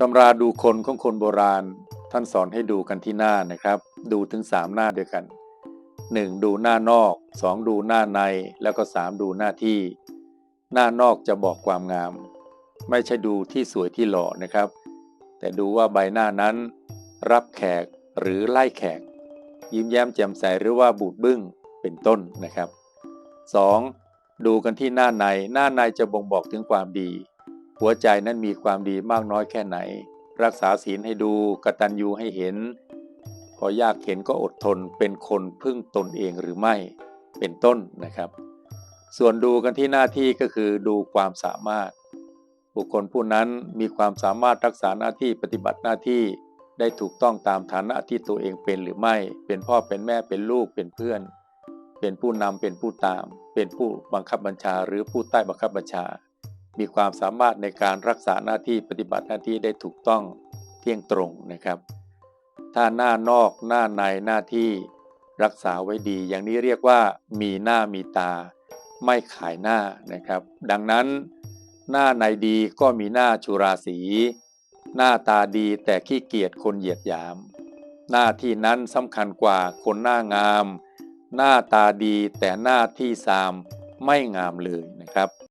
ตำราดูคนของคนโบราณ ท่านสอนให้ดูกันที่หน้านะครับ ดูถึง 3 หน้าด้วยกัน 1. ดูหน้านอก 2. ดูหน้าในแล้วก็ 3. ดูหน้าที่ หน้านอกจะบอกความงาม ไม่ใช่ดูที่สวยที่หล่อนะครับ แต่ดูว่าใบหน้านั้น รับแขกหรือไล่แขก ยิ้มแย้มแจ่มใสหรือว่าบูดบึ้งเป็นต้นนะครับ 2. ดูกันที่หน้าในหน้าในจะบ่งบอกถึงความดี หัวใจนั้นมีความดีมากน้อยแค่ไหน รักษาศีลให้ดูกตัญญูให้เห็น พอยากเห็นก็อดทนเป็นคนพึ่งตนเองหรือไม่เป็นต้นนะครับ ส่วนดูกันที่หน้าที่ก็คือดูความสามารถ บุคคลผู้นั้นมีความสามารถรักษาหน้าที่ปฏิบัติหน้าที่ได้ถูกต้องตามฐานะที่ตัวเองเป็นหรือไม่ เป็นพ่อเป็นแม่เป็นลูกเป็นเพื่อน เป็นผู้นำเป็นผู้ตาม เป็นผู้บังคับบัญชาหรือผู้ใต้บังคับบัญชา มีความสามารถในการรักษาหน้าที่ปฏิบัติหน้าที่ได้ถูกต้องเที่ยงตรงนะครับ ถ้าหน้านอกหน้าในหน้าที่รักษาไว้ดี อย่างนี้เรียกว่ามีหน้ามีตา ไม่ขายหน้านะครับ ดังนั้นหน้าในดีก็มีหน้าชุราสีหน้าตาดีแต่ขี้เกียจคนเหยียดหยาม หน้าที่นั้นสำคัญกว่าคนหน้างาม หน้าตาดีแต่หน้าที่ซามไม่งามเลยนะครับ